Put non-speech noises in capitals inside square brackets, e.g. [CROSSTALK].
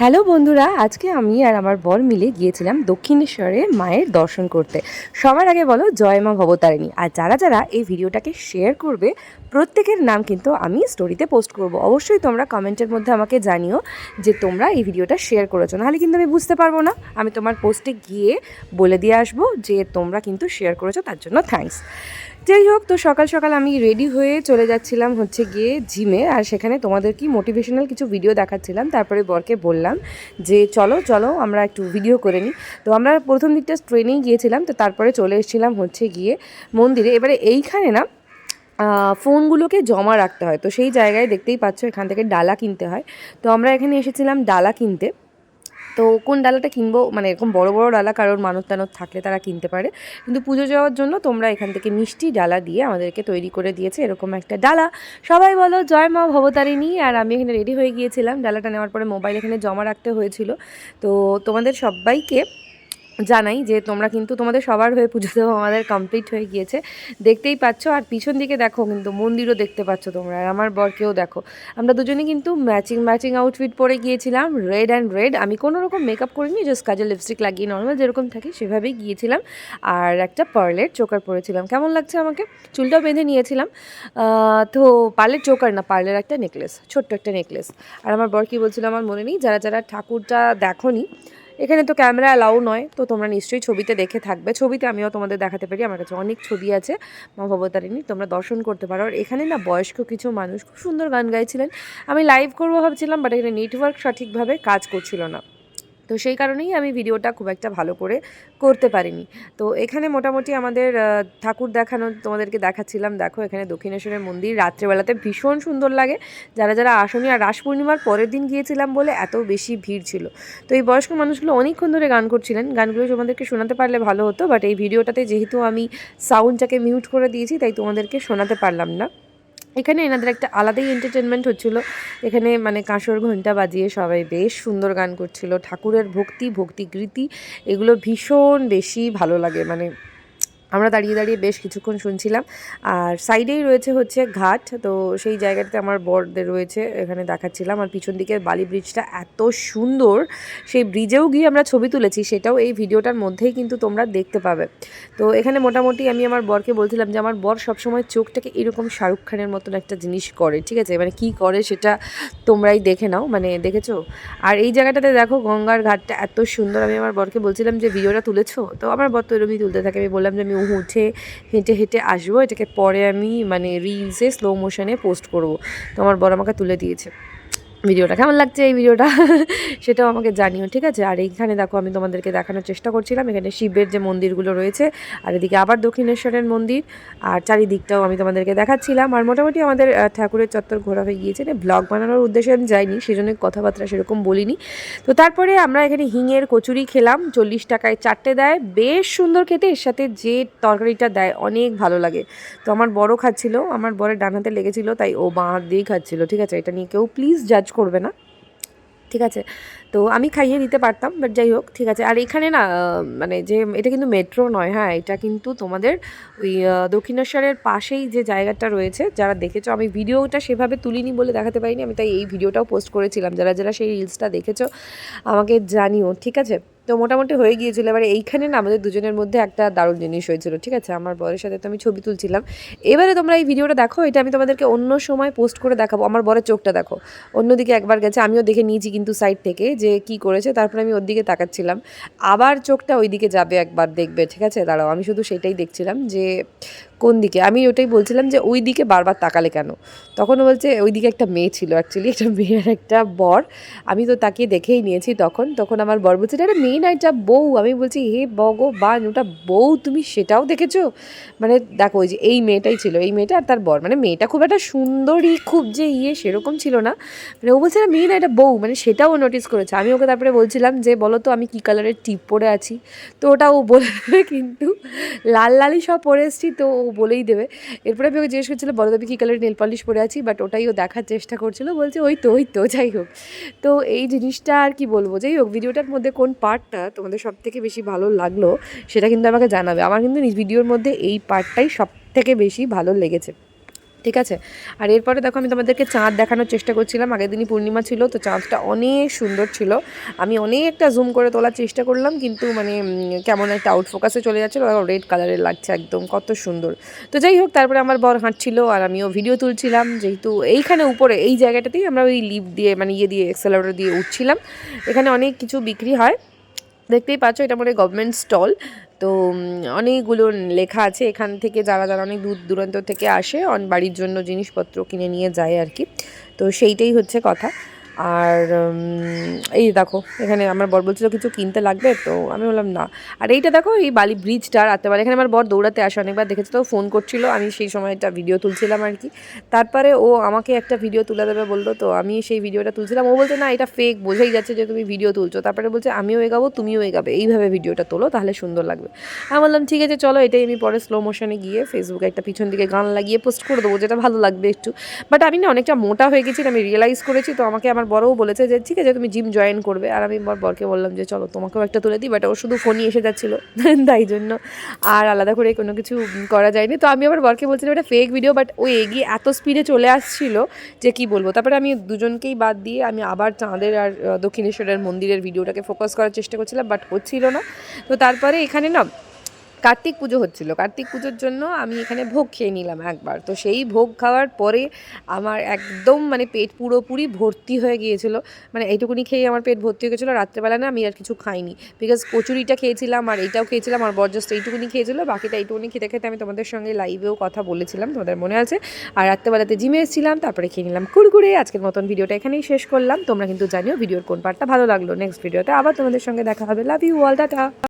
Hello বন্ধুরা, আজকে আমি আর আমার বর মিলে গিয়েছিলাম দক্ষিণেশ্বরে মায়ের দর্শন করতে। সবার আগে বলো, জয় মা ভবতারিণী। আর যারা যারা এই ভিডিওটাকে শেয়ার করবে, প্রত্যেকের নাম কিন্তু আমি স্টোরিতে পোস্ট করব। অবশ্যই তোমরা কমেন্টের মধ্যে আমাকে জানিও যে তোমরা এই ভিডিওটা শেয়ার করেছ। নাহলে কিন্তু আমি বুঝতে পারব না। আমি তোমার পোস্টে গিয়ে বলে দিয়ে আসব যে তোমরা কিন্তু শেয়ার করেছ, তার জন্য থ্যাঙ্কস যাই হোক, তো সকাল সকাল আমি রেডি হয়ে চলে যাচ্ছিলাম হচ্ছে গিয়ে জিমে আর সেখানে তোমাদের কি মোটিভেশনাল কিছু ভিডিও দেখাচ্ছিলাম, তারপরে বরকে বললাম যে, চলো চলো, আমরা একটু ভিডিও করে নিই। তো আমরা প্রথম দিকটা ট্রেনেই গিয়েছিলাম, তো তারপরে চলে এসেছিলাম হচ্ছে গিয়ে মন্দিরে। এবারে এইখানে না ফোনগুলোকে জমা রাখতে হয়। তো সেই জায়গায় দেখতেই পাচ্ছ, এখান থেকে ডালা কিনতে হয়। তো আমরা এখানে এসেছিলাম ডালা কিনতে। তো কোন ডালাটা কিনবো? মানে এরকম বড় বড় ডালা কারোর মানত টানত থাকলে তারা কিনতে পারে। কিন্তু পুজো যাওয়ার জন্য তোমরা এখান থেকে মিষ্টি ডালা দিয়ে আমাদেরকে তৈরি করে দিয়েছে এরকম একটা ডালা। সবাই বলো, জয় মা ভবতারিণী। আর আমি এখানে রেডি হয়ে গিয়েছিলাম। ডালাটা নেওয়ার পরে মোবাইল এখানে জমা রাখতে হয়েছিল। তো তোমাদের সবাইকে জানাই যে তোমরা কিন্তু তোমাদের সবার হয়ে পুজো দেওয়া আমাদের কমপ্লিট হয়ে গিয়েছে। দেখতেই পাচ্ছ, আর পিছন দিকে দেখো কিন্তু মন্দিরও দেখতে পাচ্ছ তোমরা, আর আমার বরকেও দেখো। আমরা দুজনে কিন্তু ম্যাচিং ম্যাচিং আউটফিট পরে গিয়েছিলাম রেড অ্যান্ড রেড আমি কোনো রকম মেকআপ করিনি জাস্ট কাজে লিপস্টিক লাগিয়ে নর্মাল যেরকম থাকে সেভাবেই গিয়েছিলাম, আর একটা পার্লের চোকার পরেছিলাম। কেমন লাগছে আমাকে? চুলটাও বেঁধে নিয়েছিলাম। তো পার্লের চোকার না, পার্লের একটা নেকলেস ছোট্ট একটা নেকলেস আর আমার বর কী বলছিল আমার মনে নেই, যারা যারা ঠাকুরটা দেখোনি এখানে তো ক্যামেরা অ্যালাউ নয়, তো তোমরা নিশ্চয়ই ছবিতে দেখে থাকবে। ছবিতে আমিও তোমাদের দেখাতে পারি, আমার কাছে অনেক ছবি আছে, মা ভবতারিণী, তোমরা দর্শন করতে পারো। আর এখানে না বয়স্ক কিছু মানুষ খুব সুন্দর গান গাইছিলেন। আমি লাইভ করব ভাবছিলাম বাট এখানে নেটওয়ার্ক সঠিকভাবে কাজ করছিল না। তো সেই কারণেই আমি ভিডিওটা খুব একটা ভালো করে করতে পারিনি। তো এখানে মোটামুটি আমাদের ঠাকুর দেখানো তোমাদেরকে দেখাচ্ছিলাম। দেখো এখানে দক্ষিণেশ্বরের মন্দির, রাত্রেবেলাতে ভীষণ সুন্দর লাগে। যারা যারা আসনি আর রাস পূর্ণিমার পরের দিন গিয়েছিলাম বলে এত বেশি ভিড় ছিল। তো এই বয়স্ক মানুষগুলো অনেকক্ষণ ধরে গান করছিলেন। গানগুলো তোমাদেরকে শোনাতে পারলে ভালো হতো বাট এই ভিডিওটাতে যেহেতু আমি সাউন্ডটাকে মিউট করে দিয়েছি, তাই তোমাদেরকে শোনাতে পারলাম না। এখানে এনাদের একটা আলাদাই এন্টারটেনমেন্ট হচ্ছিল। এখানে মানে কাঁসর ঘণ্টা বাজিয়ে সবাই বেশ সুন্দর গান করছিল। ঠাকুরের ভক্তি ভক্তি ভক্তিগীতি এগুলো ভীষণ বেশি ভালো লাগে। মানে আমরা দাঁড়িয়ে দাঁড়িয়ে বেশ কিছুক্ষণ শুনছিলাম। আর সাইডেই রয়েছে হচ্ছে ঘাট, তো সেই জায়গাটাতে আমার বরদের রয়েছে, এখানে দেখাচ্ছিলাম। আর পিছন দিকে বালি ব্রিজটা এত সুন্দর, সেই ব্রিজেও গিয়ে আমরা ছবি তুলেছি, সেটাও এই ভিডিওটার মধ্যেই কিন্তু তোমরা দেখতে পাবে। তো এখানে মোটামুটি আমি আমার বরকে বলছিলাম যে, আমার বর সবসময় চোখটাকে এরকম শাহরুখ খানের মতন একটা জিনিস করে, ঠিক আছে? মানে কী করে সেটা তোমরাই দেখে নাও। মানে দেখেছ? আর এই জায়গাটাতে দেখো গঙ্গার ঘাটটা এত সুন্দর। আমি আমার বরকে বলছিলাম যে, ভিডিওটা তুলেছো? তো আমার বর তো এরকমই তুলতে থাকে। আমি বললাম যে, আমি উঠে হেঁটে হেঁটে আসব। এটাকে পরে আমি মানে রিলসে স্লো মোশনে পোস্ট করব। তো আমার বড় আমাকে তুলে দিয়েছে। ভিডিওটা কেমন লাগছে এই ভিডিওটা? [LAUGHS] সেটাও আমাকে জানিও, ঠিক আছে? আর এইখানে দেখো, আমি তোমাদেরকে দেখানোর চেষ্টা করছিলাম। এখানে শিবের যে মন্দিরগুলো রয়েছে, আর এদিকে আবার দক্ষিণেশ্বরের মন্দির, আর চারিদিকটাও আমি তোমাদেরকে দেখাচ্ছিলাম। আর মোটামুটি আমাদের ঠাকুরের চত্বর ঘোরা হয়ে গিয়েছে ব্লগ বানানোর উদ্দেশ্যে আমি যাইনি সেজন্য কথাবার্তা সেরকম বলিনি। তো তারপরে আমরা এখানে হিঙের কচুরি খেলাম, চল্লিশ টাকায় চারটে দেয়। বেশ সুন্দর খেতে, এর সাথে যে তরকারিটা দেয়, অনেক ভালো লাগে। তো আমার বড় খাচ্ছিল, আমার বরের ডান হাতে লেগেছিল, তাই ও বাঁ হাত দিয়েই খাচ্ছিল, ঠিক আছে? এটা নিয়ে কেউ প্লিজ জাজ করবে না। ঠিক আছে? তো আমি খাইয়ে দিতে পারতাম বাট যাই হোক, ঠিক আছে। আর এখানে না মানে যে, এটা কিন্তু মেট্রো নয় হ্যাঁ এটা কিন্তু তোমাদের ওই দক্ষিণেশ্বরের পাশেই যে জায়গাটা রয়েছে, যারা দেখেছ, আমি ভিডিওটা সেভাবে তুলিনি বলে দেখাতে পারিনি, আমি তাই এই ভিডিওটাও পোস্ট করেছিলাম। যারা যারা সেই রিলসটা দেখেছ, আমাকে জানিও, ঠিক আছে? তো মোটামুটি হয়ে গিয়েছিল। এবার এইখানে না আমাদের দুজনের মধ্যে একটা দারুণ জিনিস হয়েছিল, ঠিক আছে? আমার বরের সাথে তো আমি ছবি তুলছিলাম। এবারে তোমরা এই ভিডিওটা দেখো, এটা আমি তোমাদেরকে অন্য সময় পোস্ট করে দেখাবো। আমার বরের চোখটা দেখো, অন্যদিকে একবার গেছে, আমিও দেখে নিয়েছি কিন্তু সাইড থেকে যে কি করেছে, তারপরে আমি ওর দিকে তাকাচ্ছিলাম। আবার চোখটা ওই দিকে যাবে একবার দেখবে, ঠিক আছে? দাঁড়াও, আমি শুধু সেটাই দেখছিলাম যে কোন দিকে? আমি ওটাই বলছিলাম যে ওই দিকে বারবার তাকালে কেন? তখন বলছে, ওই দিকে একটা মেয়ে ছিল অ্যাকচুয়ালি একটা মেয়ের একটা বর। আমি তো তাকে দেখেই নিয়েছি তখন। তখন আমার বর বলছে, এটা মেয়ে না, এটা বউ। আমি বলছি, হে ভগবান, ওটা বউ, তুমি সেটাও দেখেছ? মানে দেখো, ওই যে এই মেয়েটাই ছিল, এই মেয়েটা আর তার বর। মানে মেয়েটা খুব একটা সুন্দরী, খুব যে ইয়ে সেরকম ছিল না। মানে ও বলছে না মেয়ে না, এটা বউ। মানে সেটাও নোটিস করেছে। আমি ওকে তারপরে বলছিলাম যে, বলো তো, আমি কী কালারের টিপ পরে আছি? তো ওটা ও বলে কিন্তু লাল লালই সব পরে এসেছি। তো ও বলেই দেবে। এরপরে আমি ওকে জিজ্ঞেস করছিলাম, বলো তো আমি কী কালারের নেল পলিশ পরে আছি? বাট ওটাই ও দেখার চেষ্টা করছিল। বলছে, ওই তো ওই তো, যাই হোক। তো এই জিনিসটা আর কি বলব? যাই হোক, ভিডিওটার মধ্যে কোন পার্টটা তোমাদের সব থেকে বেশি ভালো লাগল, সেটা কিন্তু আমাকে জানাবে। আমার কিন্তু ভিডিওর মধ্যে এই পার্টটাই সব থেকে বেশি ভালো লেগেছে। ঠিক আছে? আর এরপরে দেখো আমি তোমাদেরকে চাঁদ দেখানোর চেষ্টা করছিলাম। আগের দিনই পূর্ণিমা ছিল, তো চাঁদটা অনেক সুন্দর ছিল। আমি অনেকটা জুম করে তোলার চেষ্টা করলাম, কিন্তু মানে কেমন একটা আউট ফোকাসে চলে যাচ্ছিল। রেড কালারের লাগছে একদম, কত সুন্দর। তো যাই হোক, তারপরে আমার বর হাঁটছিল আর আমিও ভিডিও তুলছিলাম। যেহেতু এইখানে উপরে, এই জায়গাটাতেই আমরা ওই লিপ দিয়ে মানে ইয়ে দিয়ে এক্সেলারেটর দিয়ে উঠছিলাম। এখানে অনেক কিছু বিক্রি হয়। দেখতেই পাচ্ছ, এটা মানে গভর্নমেন্ট স্টল তো অনেকগুলো লেখা আছে, এখান থেকে যারা যারা অনেক দূর দূরান্ত থেকে আসে বাড়ির জন্য জিনিসপত্র কিনে নিয়ে যায় আর কি। তো সেইটাই হচ্ছে কথা। আর এই দেখো, এখানে আমার বর বলছিল কিছু কিনতে লাগবে, তো আমি বললাম না। আর এইটা দেখো, এই বালি ব্রিজটা রাত্রেবেলা, এখানে আমার বর দৌড়াতে আসে, অনেকবার দেখেছে তো ফোন করছিল, আমি সেই সময় একটা ভিডিও তুলছিলাম আর কি। তারপরে ও আমাকে একটা ভিডিও তুলে দেবে বলল, তো আমি সেই ভিডিওটা তুলছিলাম। ও বলছে, না, এটা ফেক বোঝাই যাচ্ছে যে তুমি ভিডিও তুলছো। তারপরে বলছে, আমিও এগাবো, তুমিও এগাবে, এইভাবে ভিডিওটা তোলো, তাহলে সুন্দর লাগবে। আমি বললাম, ঠিক আছে, চলো, এটাই আমি পরে স্লো মোশনে গিয়ে ফেসবুকে একটা পিছন দিকে গান লাগিয়ে পোস্ট করে দেবো, যেটা ভালো লাগবে একটু। বাট আমি না, অনেকটা মোটা হয়ে গেছি আমি রিয়েলাইজ করেছি, তো আমাকে আমার বড়ও বলেছে যে, ঠিক আছে, তুমি জিম জয়েন করবে। আর আমি আমার বরকে বললাম যে, চলো, তোমাকেও একটা তুলে দিই। বাট ও শুধু ফোনই এসে যাচ্ছিল, [LAUGHS] তাই জন্য। আর আলাদা করে কোনো কিছু করা যায়নি। তো আমি আমার বরকে বলছিলাম, এটা ফেক ভিডিও বাট ও এগিয়ে এত স্পিডে চলে আসছিল যে, কি বলব? তারপরে আমি দুজনকেই বাদ দিয়ে আমি আবার চাঁদের আর দক্ষিণেশ্বরের মন্দিরের ভিডিওটাকে ফোকাস করার চেষ্টা করছিলাম বাট হচ্ছিল না। তো তারপরে এখানে না কার্তিক পুজো হচ্ছিল। কার্তিক পুজোর জন্য আমি এখানে ভোগ খেয়ে নিলাম একবার। তো সেই ভোগ খাওয়ার পরে আমার একদম মানে পেট পুরোপুরি ভর্তি হয়ে গিয়েছিল। মানে এইটুকুনি খেয়ে আমার পেট ভর্তি হয়ে গেছিল রাত্রেবেলা না আমি আর কিছু খাইনি। বিকজ কচুরিটা খেয়েছিলাম আর এইটাও খেয়েছিলাম আর বরজাস্ট এইটুকুনি খেয়েছিল। বাকিটা এইটুকুনি খেতে খেতে আমি তোমাদের সঙ্গে লাইভেও কথা বলেছিলাম, তোমাদের মনে আছে। আর রাত্রেবেলাতে জিমে এসেছিলাম, তারপরে খেয়ে নিলাম কুড়কুড়ে। আজকের মতন ভিডিওটা এখানেই শেষ করলাম। তোমরা কিন্তু জানিও ভিডিওর কোন পার্টটা ভালো লাগল। নেক্সট ভিডিওতে আবার তোমাদের সঙ্গে দেখা হবে। Love you all tata.